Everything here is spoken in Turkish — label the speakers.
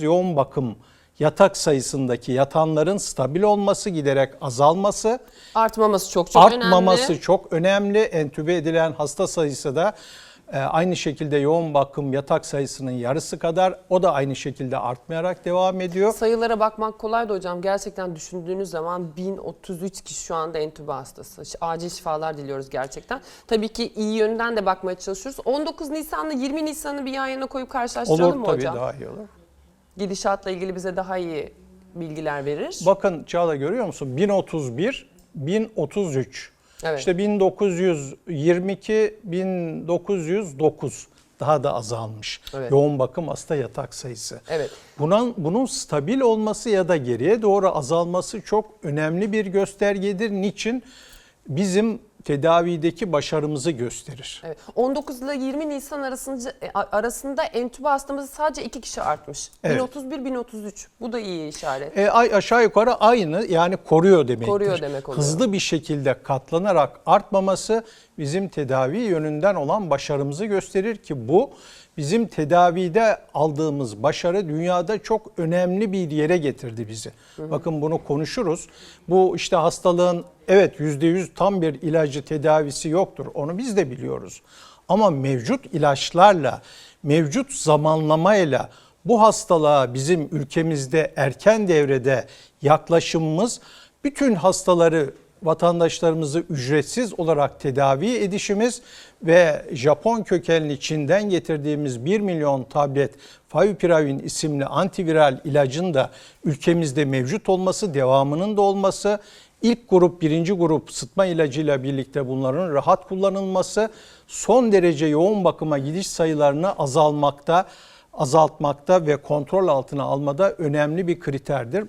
Speaker 1: yoğun bakım yatak sayısındaki yatanların stabil olması, giderek azalması,
Speaker 2: Artmaması çok çok
Speaker 1: artmaması
Speaker 2: önemli.
Speaker 1: çok önemli. Entübe edilen hasta sayısı da e, aynı şekilde yoğun bakım yatak sayısının yarısı kadar o da aynı şekilde artmayarak devam ediyor.
Speaker 2: Sayılara bakmak kolay da hocam. Gerçekten düşündüğünüz zaman 1033 kişi şu anda entübe hastası. Ş- Acil şifalar diliyoruz gerçekten. Tabii ki iyi yönden de bakmaya çalışıyoruz. 19 Nisan'la 20 Nisan'ı bir yan yana koyup karşılaştıralım
Speaker 1: Olur
Speaker 2: mı
Speaker 1: tabii
Speaker 2: hocam?
Speaker 1: daha iyi olur.
Speaker 2: Gidişatla ilgili bize daha iyi bilgiler verir.
Speaker 1: Bakın Çağla görüyor musun? 1031, 1033.
Speaker 2: Evet.
Speaker 1: İşte 1922, 1909 daha da azalmış.
Speaker 2: Evet.
Speaker 1: Yoğun bakım hasta yatak sayısı.
Speaker 2: Evet.
Speaker 1: Bunun, bunun stabil olması ya da geriye doğru azalması çok önemli bir göstergedir. Niçin? Bizim tedavideki başarımızı gösterir.
Speaker 2: Evet. 19 ile 20 Nisan arasında, e, arasında entübe hastamız sadece 2 kişi artmış.
Speaker 1: Evet.
Speaker 2: 1031, 1033. Bu da iyi işaret.
Speaker 1: E, aşağı yukarı aynı yani koruyor demektir.
Speaker 2: Koruyor demek oluyor.
Speaker 1: Hızlı bir şekilde katlanarak artmaması bizim tedavi yönünden olan başarımızı gösterir ki bu bizim tedavide aldığımız başarı dünyada çok önemli bir yere getirdi bizi. Bakın bunu konuşuruz. Bu işte hastalığın evet %100 tam bir ilacı tedavisi yoktur. Onu biz de biliyoruz. Ama mevcut ilaçlarla, mevcut zamanlamayla bu hastalığa bizim ülkemizde erken devrede yaklaşımımız bütün hastaları vatandaşlarımızı ücretsiz olarak tedavi edişimiz ve Japon kökenli Çin'den getirdiğimiz 1 milyon tablet Favipiravir isimli antiviral ilacın da ülkemizde mevcut olması, devamının da olması, ilk grup, birinci grup sıtma ilacıyla birlikte bunların rahat kullanılması son derece yoğun bakıma gidiş sayılarını azalmakta, azaltmakta ve kontrol altına almada önemli bir kriterdir.